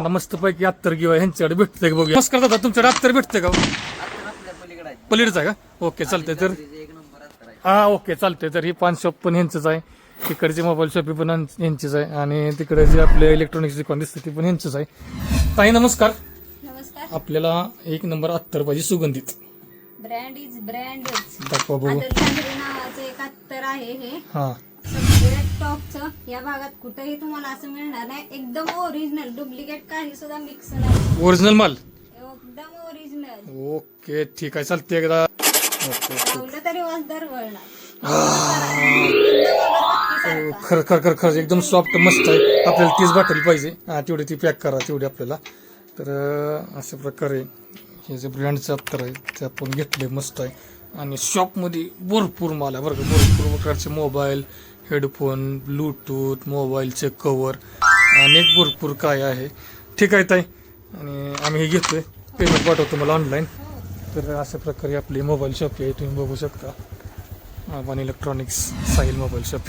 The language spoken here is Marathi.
एखादा मस्तपैकी अत्तर किंवा ह्यांच्याकडे भेटतंय का बघूया. नमस्कार दादा तुमच्याकडे अत्तर भेटतंय का? पलीकडचं आहे का? ओके चालतंय. तर हा ओके चालतंय. तर ही पान शॉप पण ह्यांचंच आहे. तिकडची मोबाईल शॉपी पण ह्यांचीच आहे. आणि तिकडे जे आपले इलेक्ट्रॉनिक्स दुकान दिसतं ते पण ह्यांचंच आहे. ताई नमस्कार. आपल्याला एक नंबर अत्तर पाहिजे सुगंधित. ब्रँड इज ब्रँडच दाखवा बघू. आदर चांदरी नावाचं एक अत्तर आहे हे. हा. टॉपचं या भागात कुठेही तुम्हाला असं मिळणार नाही. एकदम ओरिजिनल डुप्लिकेट काही सुद्धा मिक्स नाही. ओरिजिनल माल? एकदम ओरिजिनल ओके ठीक आहे. चालते एकदा. ओके लावलं तरी वाजदार वळणार एकदम अगरबत्तीसारखा. खर खर खर खर. एकदम सॉफ्ट मस्त आहे. आपल्याला तीच बाटली पाहिजे. हा तेवढी ती पॅक करा तेवढी आपल्याला. तर अशा प्रकारे हे जे ब्रँडचं अत्तर आहे ते आपण घेतले मस्त आहे. आणि शॉपमध्ये भरपूर माल आहे बरं का? भरपूर प्रकारचे मोबाईल हेडफोन ब्लूटूथ मोबाईलचे कवर अनेक भरपूर काय आहे. ठीक आहे ताई. आणि आम्ही हे घेतोय. पेमेंट पाठवतो मला ऑनलाईन तर अशा प्रकारे आपली मोबाईल शॉप आहे. तुम्ही बघू शकता. आपण इलेक्ट्रॉनिक्स साहिल मोबाईल शॉप